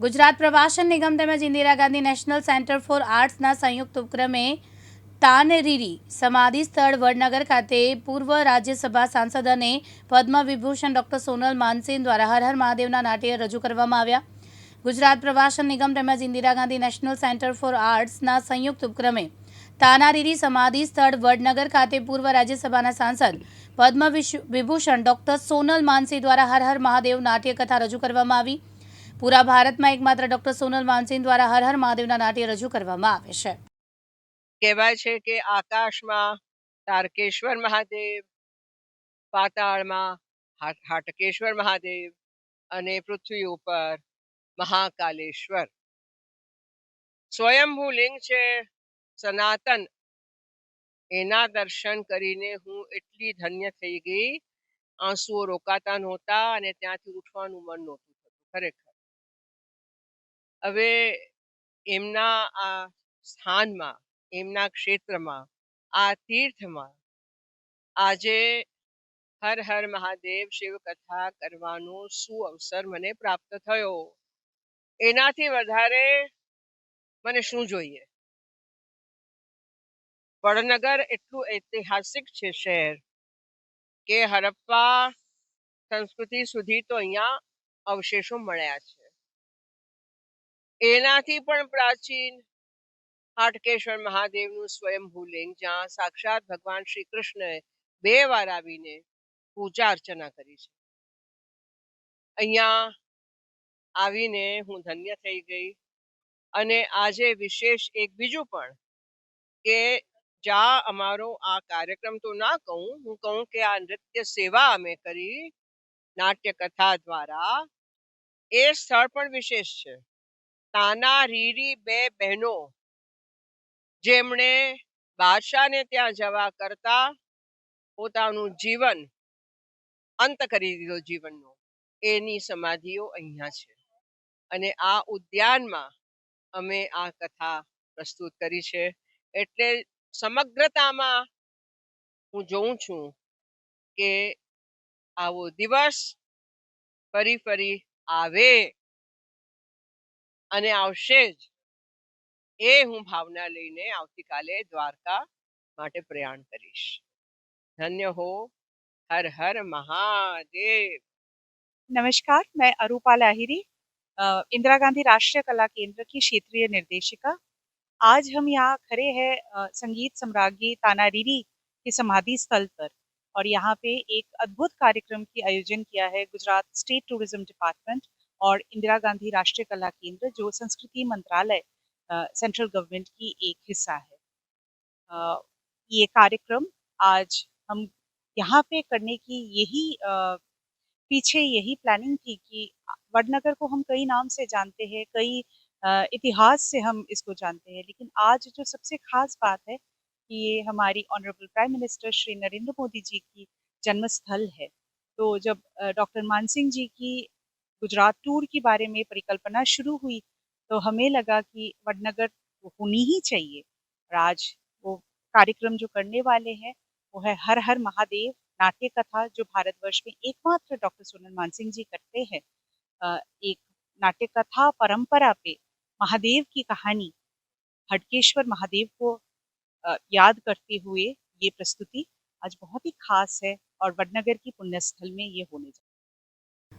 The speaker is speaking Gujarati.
ગુજરાત પ્રવાસન નિગમ તેમજ Indira Gandhi national centre for આર્ટ્સના સંયુક્ત ઉપક્રમે તાનરીરી સમાધિ સ્થળ વડનગર ખાતે પૂર્વ રાજ્યસભા સાંસદ અને પદ્મ વિભૂષણ ડોક્ટર સોનલ માનસિંહ દ્વારા હર હર મહાદેવના નાટ્ય રજૂ કરવામાં આવ્યા. ગુજરાત પ્રવાસન નિગમ તેમજ Indira Gandhi national centre for આર્ટ્સના સંયુક્ત ઉપક્રમે તાનારીરી સમાધિ સ્થળ વડનગર ખાતે પૂર્વ રાજ્યસભાના સાંસદ પદ્મ વિભૂષણ ડોક્ટર સોનલ માનસિંહ દ્વારા હર હર મહાદેવ નાટ્યકથા રજૂ કરવામાં આવી. પૂરા ભારતમાં એકમાત્ર ડોક્ટર સોનલ માનસિંહ દ્વારા હર હર મહાદેવના નાટ્ય રજૂ કરવામાં આવે છે. કહેવાય છે કે આકાશમાં તારકેશ્વર મહાદેવ, પાતાળમાં હાટકેશ્વર મહાદેવ અને પૃથ્વી ઉપર મહાકાલેશ્વર. સ્વયંભૂ લિંગ છે સનાતન. એના દર્શન કરીને હું એટલી ધન્ય થઈ ગઈ. આંસુઓ રોકાતા નહોતા અને ત્યાંથી ઉઠવાનું મન નહોતું થતું. ખરેખર. હવે એમના આ સ્થાનમાં, એમના ક્ષેત્રમાં, આ તીર્થમાં આજે હર હર મહાદેવ શિવ કથા કરવાનો સુઅવસર મને પ્રાપ્ત થયો? એનાથી વધારે મને શું જોઈએ? વડનગર એટલું ઐતિહાસિક છે શહેર કે હરપ્પા સંસ્કૃતિ સુધી તો અહીંયા અવશેષો મળ્યા છે. એનાથી પણ પ્રાચીન હાટકેશ્વર મહાદેવનું સ્વયંભૂ લિંગ જ્યાં સાક્ષાત ભગવાન શ્રી કૃષ્ણએ બે વાર આવીને પૂજા અર્ચના કરી છે. અહીંયા આવીને હું ધન્ય થઈ ગઈ અને આજે વિશેષ એક બીજું પણ કે જ્યાં અમારો આ કાર્યક્રમ તો ના કહું, હું કહું કે આ નૃત્ય સેવા અમે કરી નાટ્ય કથા દ્વારા, એ સ્થળ પણ વિશેષ છે. તાના રીરી બે બહેનો. જેમણે બાદશાહને ત્યાં જવા કરતા પોતાનું જીવન, અંત કરી દીધો જીવનનો. એની સમાધિઓ અહીંયા છે. અને આ ઉદ્યાનમાં અમે આ કથા પ્રસ્તુત કરી છે. એટલે સમગ્રતામાં હું જોઉં છું કે આવો દિવસ ફરી ફરી આવે. અને આવશે જ એ હું ભાવના લઈને આવતીકાલે દ્વારકા માટે પ્રયાણ કરીશ ધન્ય હો હર હર મહાદેવ नमस्कार मैं अरूपा लाहिरी अ, इंदिरा गांधी राष्ट्रीय कला केंद्र की क्षेत्रीय निर्देशिका आज हम यहाँ खड़े हैं अ, संगीत सम्राज्ञी तानारीरी के समाधि स्थल पर और यहाँ पे एक अद्भुत कार्यक्रम की आयोजन किया है गुजरात स्टेट टूरिज्म डिपार्टमेंट और इंदिरा गांधी राष्ट्रीय कला केंद्र, जो संस्कृति मंत्रालय सेंट्रल गवर्नमेंट की एक हिस्सा है। ये कार्यक्रम आज हम यहाँ पे करने की यही पीछे यही प्लानिंग थी कि वडनगर को हम कई नाम से जानते हैं, कई इतिहास से हम इसको जानते हैं, लेकिन आज जो सबसे खास बात है कि ये हमारी honourable prime minister Shri Narendra Modi ji की जन्म स्थल है। तो जब डॉक्टर मानसिंह जी की गुजरात टूर के बारे में परिकल्पना शुरू हुई तो हमें लगा कि वडनगर होनी ही चाहिए। आज वो कार्यक्रम जो करने वाले हैं, वो है हर हर महादेव नाट्य कथा, जो भारतवर्ष में एकमात्र डॉक्टर सोनल मानसिंह जी करते हैं। एक नाट्य कथा परंपरा पे महादेव की कहानी हटकेश्वर महादेव को याद करते हुए ये प्रस्तुति आज बहुत ही खास है और वडनगर की पुण्य स्थल में ये होने जा